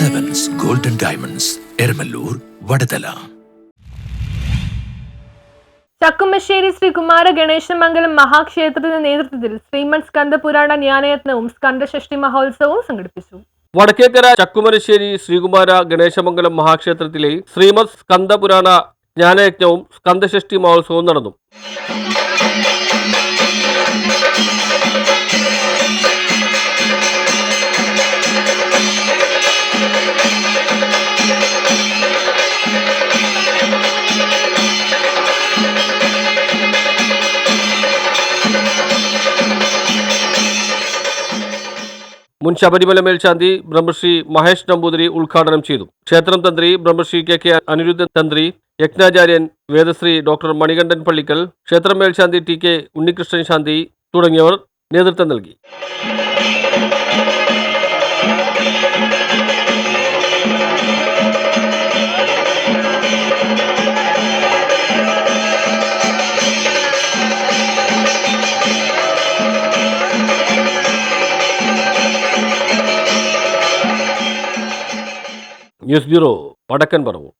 Diamonds Eramallur Vadathala Chakkumassery Shri Kumara Ganeshamangalam മഹാക്ഷേത്രത്തിന്റെ നേതൃത്വത്തിൽ ശ്രീമത് സ്കന്ദപുരാണ ജ്ഞാനയത്നവും സ്കന്ദഷഷ്ടി മഹോത്സവവും സംഘടിപ്പിച്ചു. വടക്കേക്കര ചക്കുമരശ്ശേരി ശ്രീകുമാര ഗണേശമംഗലം മഹാക്ഷേത്രത്തിലെ ശ്രീമത് സ്കന്ദപുരാണ ജ്ഞാനയജ്ഞവും സ്കന്ദഷഷ്ടി മഹോത്സവവും നടന്നു. മുൻ ശബരിമല മേൽശാന്തി ബ്രഹ്മശ്രീ മഹേഷ് നമ്പൂതിരി ഉദ്ഘാടനം ചെയ്തു. ക്ഷേത്രം തന്ത്രി ബ്രഹ്മശ്രീ കെ കെ അനിരുദ്ധൻ തന്ത്രി യജ്ഞാചാര്യൻ വേദശ്രീ ഡോക്ടർ മണികണ്ഠൻ പള്ളിക്കൽ ക്ഷേത്രം മേൽശാന്തി ടി കെ ഉണ്ണികൃഷ്ണൻ ശാന്തി തുടങ്ങിയവർ നേതൃത്വം നൽകി. ന്യൂസ് ബ്യൂറോ വടക്കൻ പറവൂർ.